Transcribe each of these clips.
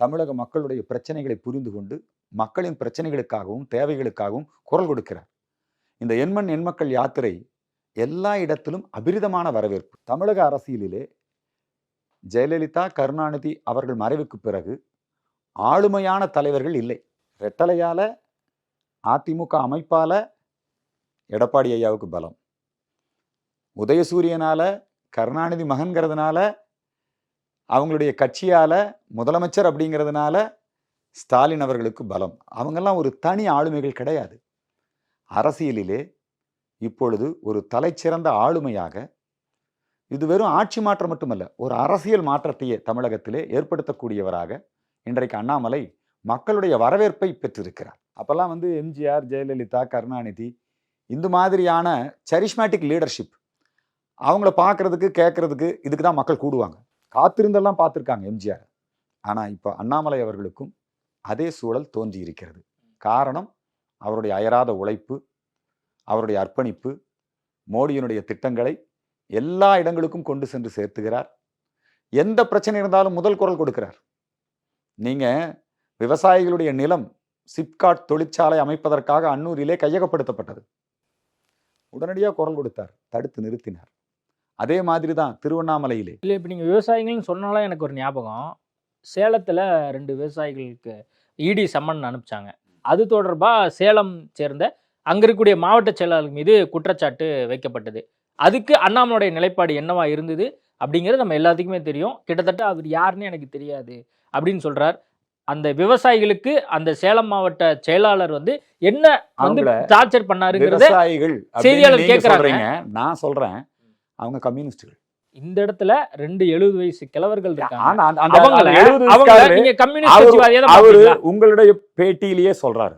தமிழக மக்களுடைய பிரச்சனைகளை புரிந்து கொண்டு மக்களின் பிரச்சனைகளுக்காகவும் தேவைகளுக்காகவும் குரல் கொடுக்கிறார். இந்த எண்மண் எண்மக்கள் யாத்திரை எல்லா இடத்திலும் அபிரிதமான வரவேற்பு. தமிழக அரசியலிலே ஜெயலலிதா கருணாநிதி அவர்கள் மறைவுக்கு பிறகு ஆளுமையான தலைவர்கள் இல்லை. ரெட்டலையால் அதிமுக அமைப்பால் எடப்பாடி ஐயாவுக்கு பலம். உதயசூரியனால் கருணாநிதி மகன்கிறதுனால அவங்களுடைய கட்சியால் முதலமைச்சர் அப்படிங்கிறதுனால ஸ்டாலின் அவர்களுக்கு பலம். அவங்கெல்லாம் ஒரு தனி ஆளுமைகள் கிடையாது. அரசியலிலே இப்பொழுது ஒரு தலைச்சிறந்த ஆளுமையாக இது வெறும் ஆட்சி மாற்றம் மட்டுமல்ல ஒரு அரசியல் மாற்றத்தையே தமிழகத்திலே ஏற்படுத்தக்கூடியவராக இன்றைக்கு அண்ணாமலை மக்களுடைய வரவேற்பை பெற்றிருக்கிறார். அப்போல்லாம் வந்து எம்ஜிஆர் ஜெயலலிதா கருணாநிதி இந்த மாதிரியான சரிஸ்மேட்டிக் லீடர்ஷிப் அவங்கள பார்க்குறதுக்கு கேட்குறதுக்கு இதுக்கு தான் மக்கள் கூடுவாங்க. காத்திருந்தெல்லாம் பார்த்துருக்காங்க எம்ஜிஆர். ஆனால் இப்போ அண்ணாமலை அவர்களுக்கும் அதே சூழல் தோன்றி இருக்கிறது காரணம் அவருடைய அயராத உழைப்பு அவருடைய அர்ப்பணிப்பு மோடியினுடைய திட்டங்களை எல்லா இடங்களுக்கும் கொண்டு சென்று சேர்த்துகிறார். எந்த பிரச்சனை இருந்தாலும் முதல் குரல் கொடுக்கிறார். நீங்கள் விவசாயிகளுடைய நிலம் சிப்காட் தொழிற்சாலை அமைப்பதற்காக அன்னூரிலே கையகப்படுத்தப்பட்டது. உடனடியாக குரல் கொடுத்தார். தடுத்து நிறுத்தினார். அதே மாதிரி தான் திருவண்ணாமலையிலே. இல்லை இப்போ நீங்கள் விவசாயிகள்னு சொன்னாலும் எனக்கு ஒரு ஞாபகம். சேலத்தில் ரெண்டு விவசாயிகளுக்கு இடி சம்மன் அனுப்பிச்சாங்க. அது தொடர்பாக சேலம் சேர்ந்த அங்கே இருக்கக்கூடிய மாவட்ட செயலாளர் மீது குற்றச்சாட்டு வைக்கப்பட்டது. அதுக்கு அண்ணாமலையுடைய நிலைப்பாடு என்னவா இருந்தது அப்படிங்கிறது நம்ம எல்லாத்துக்குமே தெரியும். கிட்டத்தட்ட அவர் யாருன்னு எனக்கு தெரியாது அப்படின்னு சொல்றார். அந்த விவசாயிகளுக்கு அந்த சேலம் மாவட்ட செயலாளர் வந்து என்ன வந்து டார்ச்சர் பண்ணாருங்கிறத செய்தியாளர் கேட்கறாங்க. நான் சொல்றேன். அவங்க கம்யூனிஸ்டுகள். இந்த இடத்துல ரெண்டு எழுபது வயசு கிழவர்கள் இருக்காங்க. ஆனா அந்த- அந்த அவங்கள அந்த 70 அவங்கள வயசுக்காரரு நீங்க கம்யூனிஸ்ட் அவரு-? உங்களுடைய பேட்டியிலேயே சொல்றாரு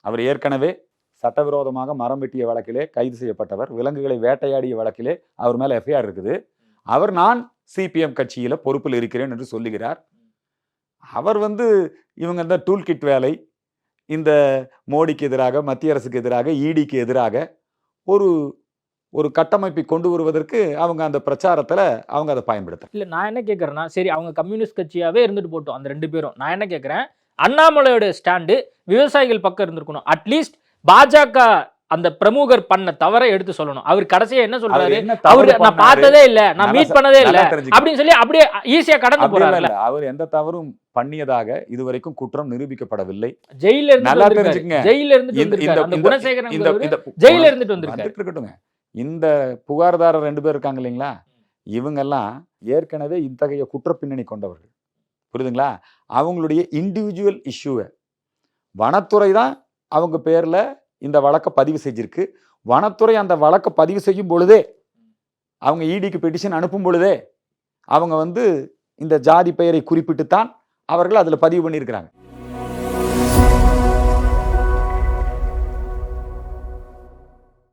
அவர். ஏற்கனவே சட்டவிரோதமாக மரம் வெட்டிய வழக்கிலே கைது செய்யப்பட்டவர் விலங்குகளை வேட்டையாடிய வழக்கிலே அவர் மேல எஃப்ஐஆர் இருக்குது. அவர் நான் சிபிஎம் கட்சியில பொறுப்பில் இருக்கிறேன் என்று சொல்லுகிறார். அவர் வந்து இவங்க இந்த டூல் கிட் வேலை இந்த மோடிக்கு எதிராக மத்திய அரசுக்கு எதிராக ஈடிக்கு எதிராக ஒரு ஒரு கட்டமைப்பை கொண்டு வருவதற்கு அவங்க அந்த பிரச்சாரத்துல அவங்க அதை பயன்படுத்துறாங்க இல்ல நான் என்ன கேக்குறேன்னா சரி அவங்க கம்யூனிஸ்ட் கட்சியாவே இருந்துட்டு போட்டோம் அந்த ரெண்டு பேரும். நான் என்ன கேக்குறேன்? அண்ணாமலையோட ஸ்டாண்டு விவசாயிகள் பக்கம் இருந்திருக்கணும். அட்லீஸ்ட் பாஜக அந்த பிரமுகர் பண்ண தவறை எடுத்து சொல்லணும். அவர் கடைசியா என்ன சொல்றாரு? அவரு நான்? பார்த்ததே இல்ல நான் மீட் பண்ணதே இல்ல. அப்படின்னு சொல்லி அப்படியே ஈஸியா கடந்து இல்ல. அவர் எந்த தவறும் பண்ணியதாக இதுவரைக்கும் குற்றம் நிரூபிக்கப்படவில்லை. ஜெயில இருந்து நல்லா தெரிஞ்சுக்கங்க. ஜெயில இருந்து இந்த- குணசேகரன் ஜெயில இருந்துட்டு வந்திருக்காரு. இருக்கட்டுங்க இந்த புகார்தாரர் ரெண்டு பேர் இருக்காங்க இல்லைங்களா? இவங்கெல்லாம் ஏற்கனவே இத்தகைய குற்றப்பின்னணி கொண்டவர்கள். புரியுதுங்களா? அவங்களுடைய இண்டிவிஜுவல் இஷ்யூவை வனத்துறை தான் அவங்க பேரில் இந்த வழக்கை பதிவு செஞ்சிருக்கு. வனத்துறை அந்த வழக்கை பதிவு செய்யும் பொழுதே அவங்க இடிக்கு பெட்டிஷன் அனுப்பும் பொழுதே அவங்க வந்து இந்த ஜாதி பெயரை குறிப்பிட்டு தான் அவர்கள் அதில் பதிவு பண்ணியிருக்கிறாங்க.